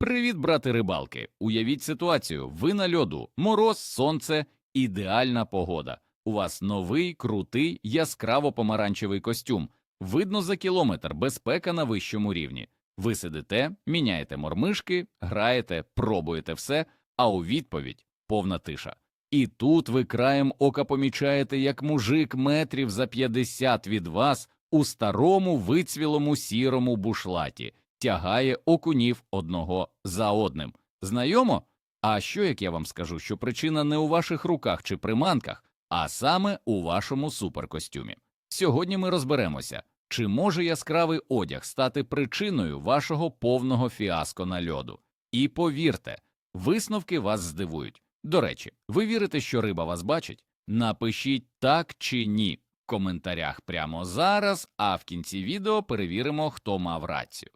Привіт, брати рибалки! Уявіть ситуацію: ви на льоду, мороз, сонце, ідеальна погода. У вас новий, крутий, яскраво помаранчевий костюм. Видно за кілометр, безпека на вищому рівні. Ви сидите, міняєте мормишки, граєте, пробуєте все, а у відповідь повна тиша. І тут ви краєм ока помічаєте, як мужик метрів за 50 від вас у старому вицвілому сірому бушлаті тягає окунів одного за одним. Знайомо? А що як я вам скажу, що причина не у ваших руках чи приманках, а саме у вашому суперкостюмі? Сьогодні ми розберемося, чи може яскравий одяг стати причиною вашого повного фіаско на льоду. І повірте, висновки вас здивують. До речі, ви вірите, що риба вас бачить? Напишіть так чи ні в коментарях прямо зараз, а в кінці відео перевіримо, хто мав рацію.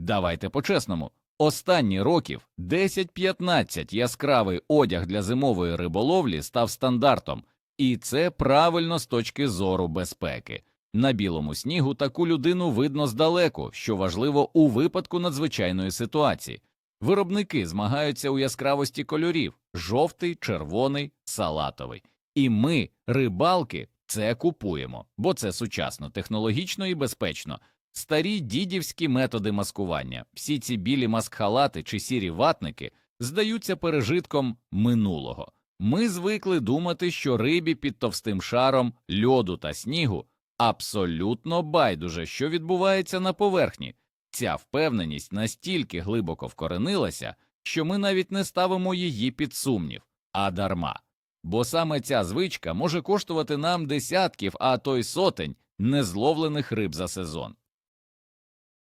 Давайте по-чесному. Останні років 10-15 яскравий одяг для зимової риболовлі став стандартом, і це правильно з точки зору безпеки. На білому снігу таку людину видно здалеку, що важливо у випадку надзвичайної ситуації. Виробники змагаються у яскравості кольорів жовтий, червоний, салатовий. І ми, рибалки, це купуємо, бо це сучасно, технологічно і безпечно. Старі дідівські методи маскування, всі ці білі маскхалати чи сірі ватники здаються пережитком минулого. Ми звикли думати, що рибі під товстим шаром льоду та снігу абсолютно байдуже, що відбувається на поверхні. Ця впевненість настільки глибоко вкоренилася, що ми навіть не ставимо її під сумнів, а дарма. Бо саме ця звичка може коштувати нам десятків, а то й сотень незловлених риб за сезон.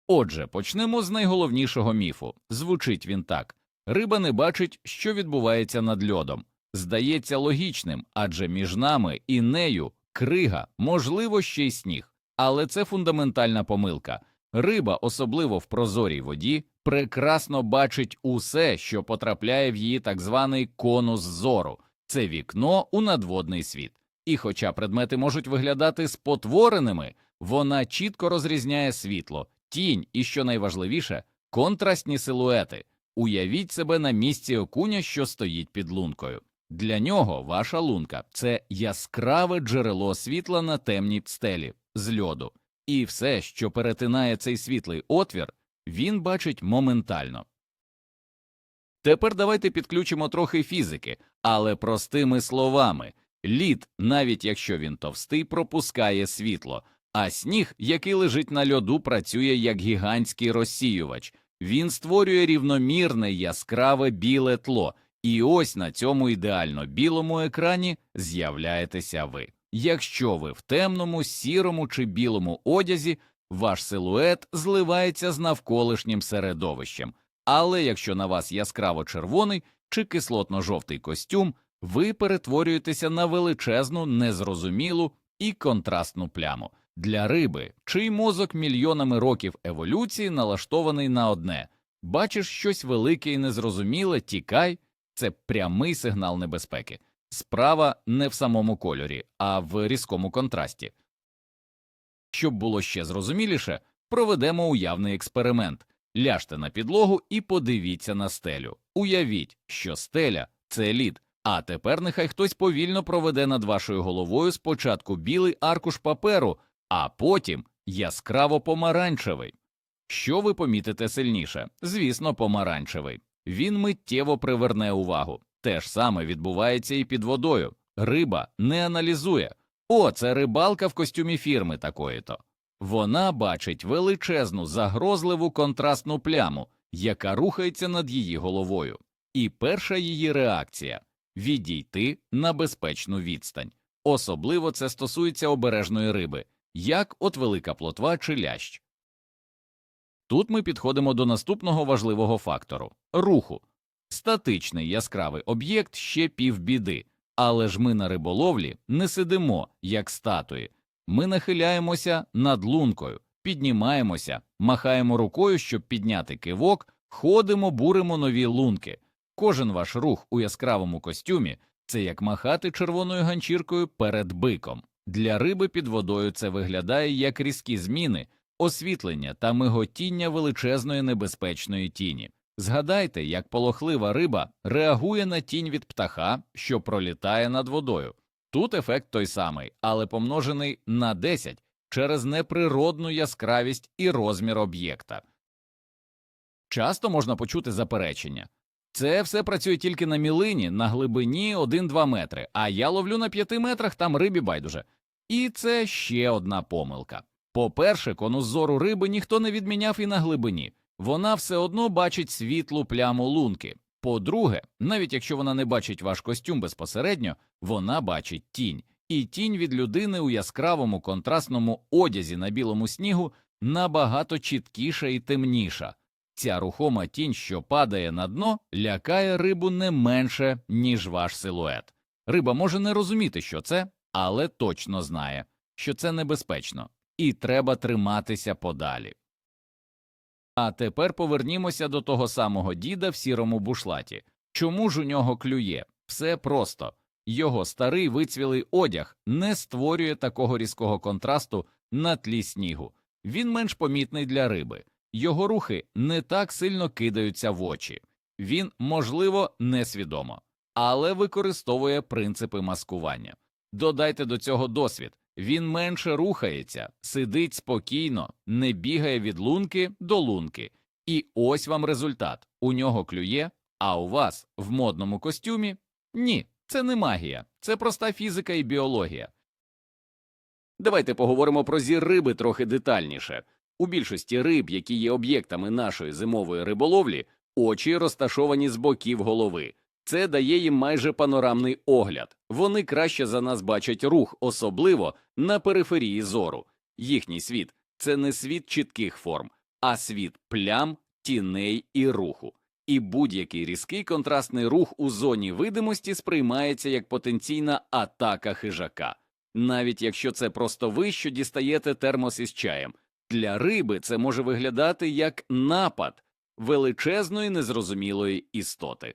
Отже, почнемо з найголовнішого міфу. Звучить він так риба не бачить, що відбувається над льодом. Здається логічним, адже між нами і нею крига, можливо, ще й сніг. Але це фундаментальна помилка. Риба, особливо в прозорій воді, прекрасно бачить усе, що потрапляє в її так званий конус зору це вікно у надводний світ. І хоча предмети можуть виглядати спотвореними, вона чітко розрізняє світло, тінь і, що найважливіше, контрастні силуети. Уявіть себе на місці окуня, що стоїть під лункою. Для нього ваша лунка це яскраве джерело світла на темній стелі з льоду, і все, що перетинає цей світлий отвір, він бачить моментально. Тепер давайте підключимо трохи фізики, але простими словами лід, навіть якщо він товстий, пропускає світло, а сніг, який лежить на льоду, працює як гігантський розсіювач. Він створює рівномірне яскраве біле тло, і ось на цьому ідеально білому екрані з'являєтеся ви. Якщо ви в темному, сірому чи білому одязі, ваш силует зливається з навколишнім середовищем, але якщо на вас яскраво червоний чи кислотно-жовтий костюм, ви перетворюєтеся на величезну, незрозумілу і контрастну пляму. Для риби, чий мозок мільйонами років еволюції налаштований на одне бачиш щось велике і незрозуміле, тікай, це прямий сигнал небезпеки. Справа не в самому кольорі, а в різкому контрасті. Щоб було ще зрозуміліше, проведемо уявний експеримент. Ляжте на підлогу і подивіться на стелю. Уявіть, що стеля це лід, а тепер нехай хтось повільно проведе над вашою головою спочатку білий аркуш паперу, а потім яскраво помаранчевий. Що ви помітите сильніше? Звісно, помаранчевий. Він миттєво приверне увагу. Те ж саме відбувається і під водою. Риба не аналізує. О, це рибалка в костюмі фірми такої-то. Вона бачить величезну загрозливу контрастну пляму, яка рухається над її головою. І перша її реакція відійти на безпечну відстань. Особливо це стосується обережної риби, як от велика плотва чи лящ. Тут ми підходимо до наступного важливого фактору руху. Статичний яскравий об'єкт ще півбіди, але ж ми на риболовлі не сидимо, як статуї. Ми нахиляємося над лункою, піднімаємося, махаємо рукою, щоб підняти кивок, ходимо, буримо нові лунки. Кожен ваш рух у яскравому костюмі це як махати червоною ганчіркою перед биком. Для риби під водою це виглядає як різкі зміни, освітлення та миготіння величезної небезпечної тіні. Згадайте, як полохлива риба реагує на тінь від птаха, що пролітає над водою. Тут ефект той самий, але помножений на 10 через неприродну яскравість і розмір об'єкта. Часто можна почути заперечення. Це все працює тільки на мілині на глибині 1-2 метри, а я ловлю на 5 метрах, там рибі байдуже. І це ще одна помилка. По-перше, конус зору риби ніхто не відміняв і на глибині. Вона все одно бачить світлу пляму лунки. По-друге, навіть якщо вона не бачить ваш костюм безпосередньо, вона бачить тінь. І тінь від людини у яскравому контрастному одязі на білому снігу набагато чіткіша і темніша. Ця рухома тінь, що падає на дно, лякає рибу не менше, ніж ваш силует. Риба може не розуміти, що це, але точно знає, що це небезпечно, і треба триматися подалі. А тепер повернімося до того самого діда в сірому бушлаті. Чому ж у нього клює? Все просто його старий вицвілий одяг не створює такого різкого контрасту на тлі снігу. Він менш помітний для риби, його рухи не так сильно кидаються в очі. Він, можливо, несвідомо, але використовує принципи маскування. Додайте до цього досвід. Він менше рухається, сидить спокійно, не бігає від лунки до лунки. І ось вам результат у нього клює, а у вас в модному костюмі ні, це не магія, це проста фізика і біологія. Давайте поговоримо про зір риби трохи детальніше. У більшості риб, які є об'єктами нашої зимової риболовлі, очі розташовані з боків голови. Це дає їм майже панорамний огляд. Вони краще за нас бачать рух, особливо на периферії зору. Їхній світ це не світ чітких форм, а світ плям, тіней і руху. І будь-який різкий контрастний рух у зоні видимості сприймається як потенційна атака хижака. Навіть якщо це просто ви, що дістаєте термос із чаєм. Для риби це може виглядати як напад величезної незрозумілої істоти.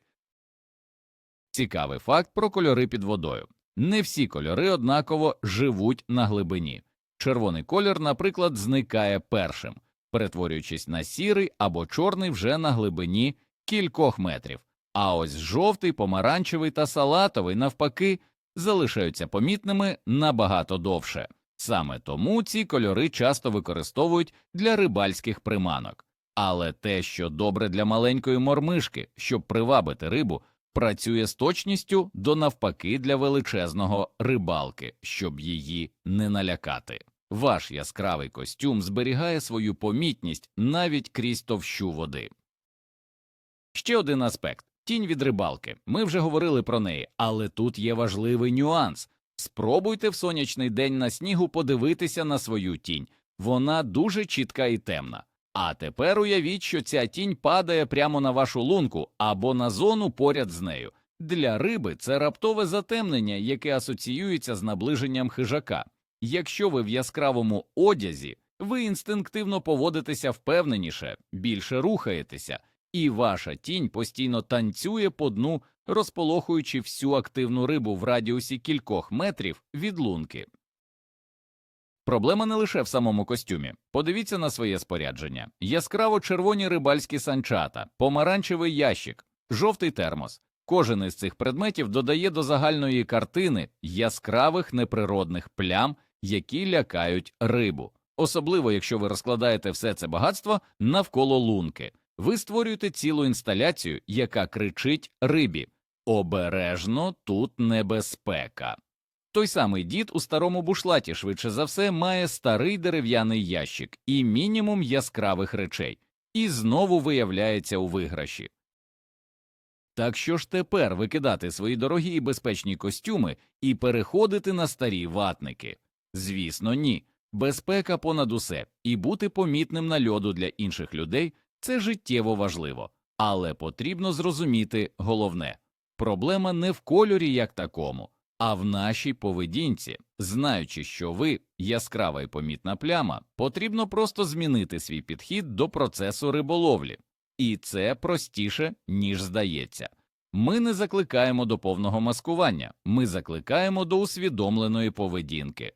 Цікавий факт про кольори під водою. Не всі кольори однаково живуть на глибині. Червоний колір, наприклад, зникає першим, перетворюючись на сірий або чорний вже на глибині кількох метрів. А ось жовтий, помаранчевий та салатовий, навпаки, залишаються помітними набагато довше. Саме тому ці кольори часто використовують для рибальських приманок. Але те, що добре для маленької мормишки, щоб привабити рибу, працює з точністю до навпаки для величезного рибалки, щоб її не налякати. Ваш яскравий костюм зберігає свою помітність навіть крізь товщу води. Ще один аспект тінь від рибалки. Ми вже говорили про неї, але тут є важливий нюанс. Спробуйте в сонячний день на снігу подивитися на свою тінь. Вона дуже чітка і темна. А тепер уявіть, що ця тінь падає прямо на вашу лунку або на зону поряд з нею. Для риби це раптове затемнення, яке асоціюється з наближенням хижака. Якщо ви в яскравому одязі, ви інстинктивно поводитеся впевненіше, більше рухаєтеся, і ваша тінь постійно танцює по дну, розполохуючи всю активну рибу в радіусі кількох метрів від лунки. Проблема не лише в самому костюмі. Подивіться на своє спорядження: яскраво червоні рибальські санчата, помаранчевий ящик, жовтий термос. Кожен із цих предметів додає до загальної картини яскравих неприродних плям, які лякають рибу. Особливо, якщо ви розкладаєте все це багатство навколо лунки. Ви створюєте цілу інсталяцію, яка кричить рибі Обережно тут небезпека. Той самий дід у старому бушлаті, швидше за все, має старий дерев'яний ящик і мінімум яскравих речей, і знову виявляється у виграші. Так що ж тепер викидати свої дорогі і безпечні костюми і переходити на старі ватники? Звісно, ні. Безпека понад усе, і бути помітним на льоду для інших людей це життєво важливо, але потрібно зрозуміти головне проблема не в кольорі як такому, а в нашій поведінці. Знаючи, що ви яскрава і помітна пляма, потрібно просто змінити свій підхід до процесу риболовлі, і це простіше, ніж здається. Ми не закликаємо до повного маскування, ми закликаємо до усвідомленої поведінки.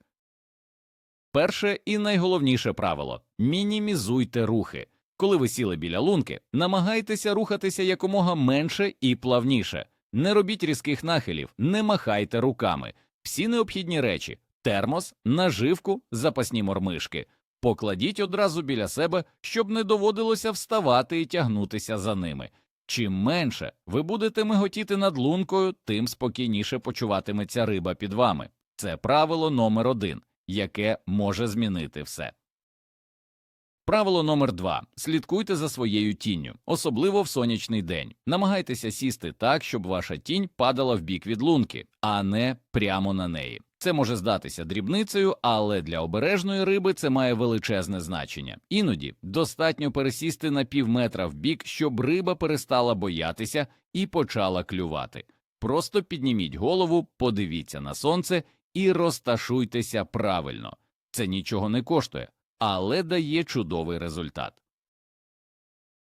Перше і найголовніше правило мінімізуйте рухи. Коли ви сіли біля лунки, намагайтеся рухатися якомога менше і плавніше. Не робіть різких нахилів, не махайте руками. Всі необхідні речі термос, наживку, запасні мормишки. Покладіть одразу біля себе, щоб не доводилося вставати і тягнутися за ними. Чим менше ви будете миготіти над лункою, тим спокійніше почуватиметься риба під вами. Це правило номер один, яке може змінити все. Правило номер два слідкуйте за своєю тінню, особливо в сонячний день. Намагайтеся сісти так, щоб ваша тінь падала в бік від лунки, а не прямо на неї. Це може здатися дрібницею, але для обережної риби це має величезне значення. Іноді достатньо пересісти на пів метра в бік, щоб риба перестала боятися і почала клювати. Просто підніміть голову, подивіться на сонце і розташуйтеся правильно. Це нічого не коштує, але дає чудовий результат.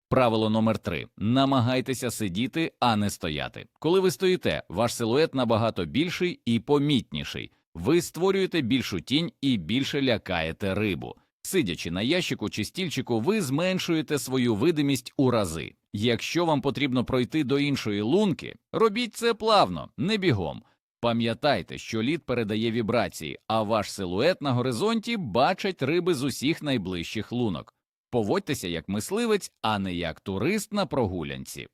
Правило номер три намагайтеся сидіти, а не стояти. Коли ви стоїте, ваш силует набагато більший і помітніший. Ви створюєте більшу тінь і більше лякаєте рибу. Сидячи на ящику чи стільчику, ви зменшуєте свою видимість у рази. Якщо вам потрібно пройти до іншої лунки, робіть це плавно, не бігом. Пам'ятайте, що лід передає вібрації, а ваш силует на горизонті бачать риби з усіх найближчих лунок. Поводьтеся як мисливець, а не як турист на прогулянці.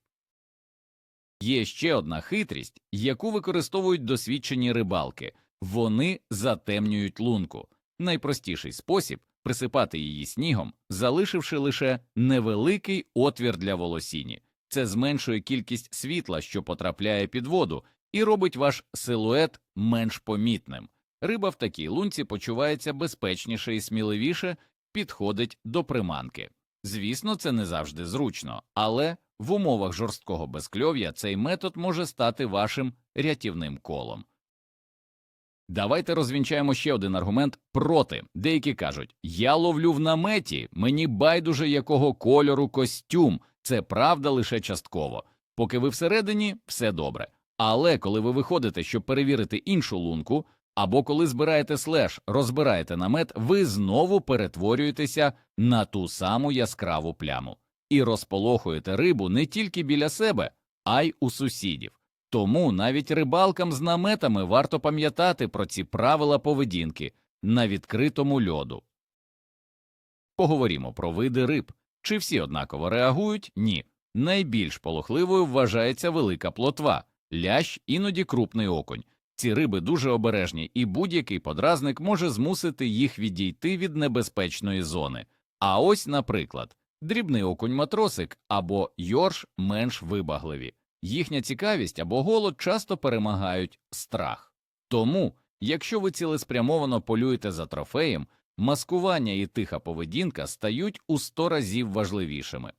Є ще одна хитрість, яку використовують досвідчені рибалки вони затемнюють лунку. Найпростіший спосіб присипати її снігом, залишивши лише невеликий отвір для волосіні. Це зменшує кількість світла, що потрапляє під воду, і робить ваш силует менш помітним. Риба в такій лунці почувається безпечніше і сміливіше підходить до приманки. Звісно, це не завжди зручно, але в умовах жорсткого безкльов'я цей метод може стати вашим рятівним колом. Давайте розвінчаємо ще один аргумент проти. Деякі кажуть, я ловлю в наметі, мені байдуже якого кольору костюм, це правда лише частково. Поки ви всередині, все добре. Але коли ви виходите, щоб перевірити іншу лунку, або коли збираєте слеш, розбираєте намет, ви знову перетворюєтеся на ту саму яскраву пляму і розполохуєте рибу не тільки біля себе, а й у сусідів. Тому навіть рибалкам з наметами варто пам'ятати про ці правила поведінки на відкритому льоду. Поговоримо про види риб. Чи всі однаково реагують? Ні. Найбільш полохливою вважається велика плотва, лящ, іноді крупний окунь. Ці риби дуже обережні, і будь-який подразник може змусити їх відійти від небезпечної зони. А ось, наприклад, дрібний окунь матросик або йорш менш вибагливі. Їхня цікавість або голод часто перемагають страх. Тому, якщо ви цілеспрямовано полюєте за трофеєм, маскування і тиха поведінка стають у сто разів важливішими.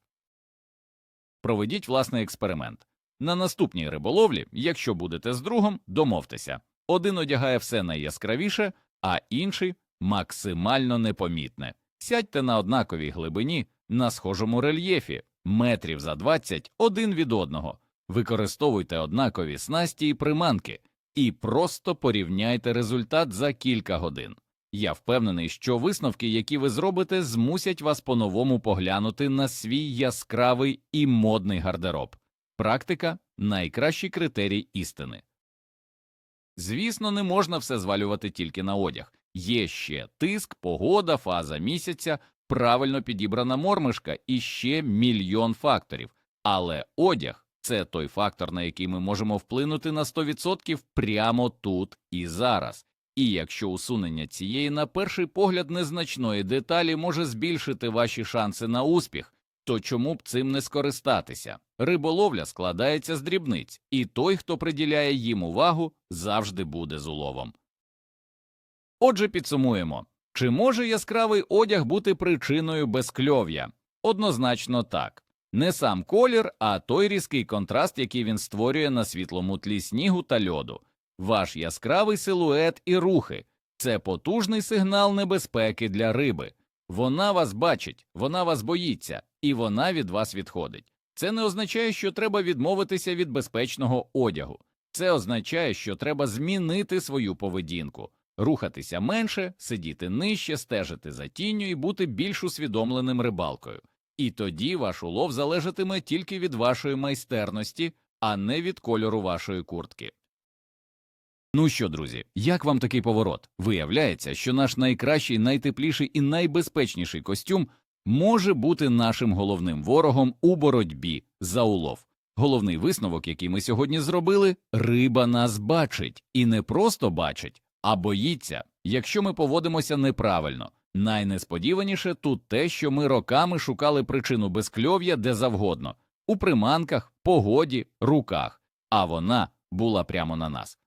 Проведіть власний експеримент. На наступній риболовлі, якщо будете з другом, домовтеся один одягає все найяскравіше, а інший максимально непомітне. Сядьте на однаковій глибині на схожому рельєфі, метрів за 20 один від одного. Використовуйте однакові снасті і приманки і просто порівняйте результат за кілька годин. Я впевнений, що висновки, які ви зробите, змусять вас по-новому поглянути на свій яскравий і модний гардероб. Практика найкращий критерій істини. Звісно, не можна все звалювати тільки на одяг. Є ще тиск, погода, фаза місяця, правильно підібрана мормишка і ще мільйон факторів. Але одяг це той фактор, на який ми можемо вплинути на 100% прямо тут і зараз. І якщо усунення цієї, на перший погляд, незначної деталі може збільшити ваші шанси на успіх, то чому б цим не скористатися? Риболовля складається з дрібниць, і той, хто приділяє їм увагу, завжди буде з уловом. Отже, підсумуємо чи може яскравий одяг бути причиною безкльов'я? Однозначно так. Не сам колір, а той різкий контраст, який він створює на світлому тлі снігу та льоду. Ваш яскравий силует і рухи це потужний сигнал небезпеки для риби. Вона вас бачить, вона вас боїться, і вона від вас відходить. Це не означає, що треба відмовитися від безпечного одягу. Це означає, що треба змінити свою поведінку. рухатися менше, сидіти нижче, стежити за тінню і бути більш усвідомленим рибалкою. І тоді ваш улов залежатиме тільки від вашої майстерності, а не від кольору вашої куртки. Ну що, друзі, як вам такий поворот? Виявляється, що наш найкращий, найтепліший і найбезпечніший костюм може бути нашим головним ворогом у боротьбі за улов. Головний висновок, який ми сьогодні зробили, риба нас бачить і не просто бачить, а боїться, якщо ми поводимося неправильно. Найнесподіваніше тут те, що ми роками шукали причину безкльов'я де завгодно у приманках, погоді, руках, а вона була прямо на нас.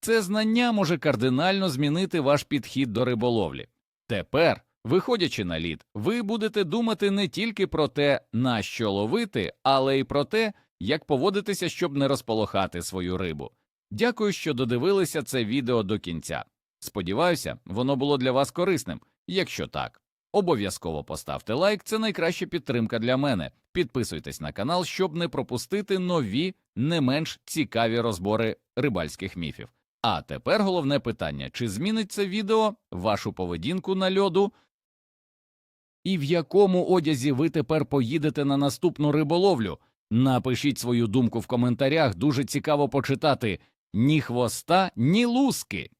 Це знання може кардинально змінити ваш підхід до риболовлі. Тепер, виходячи на лід, ви будете думати не тільки про те, на що ловити, але й про те, як поводитися, щоб не розполохати свою рибу. Дякую, що додивилися це відео до кінця. Сподіваюся, воно було для вас корисним. Якщо так, обов'язково поставте лайк, це найкраща підтримка для мене. Підписуйтесь на канал, щоб не пропустити нові, не менш цікаві розбори рибальських міфів. А тепер головне питання: чи змінить це відео вашу поведінку на льоду? І в якому одязі ви тепер поїдете на наступну риболовлю? Напишіть свою думку в коментарях, дуже цікаво почитати ні хвоста, ні луски.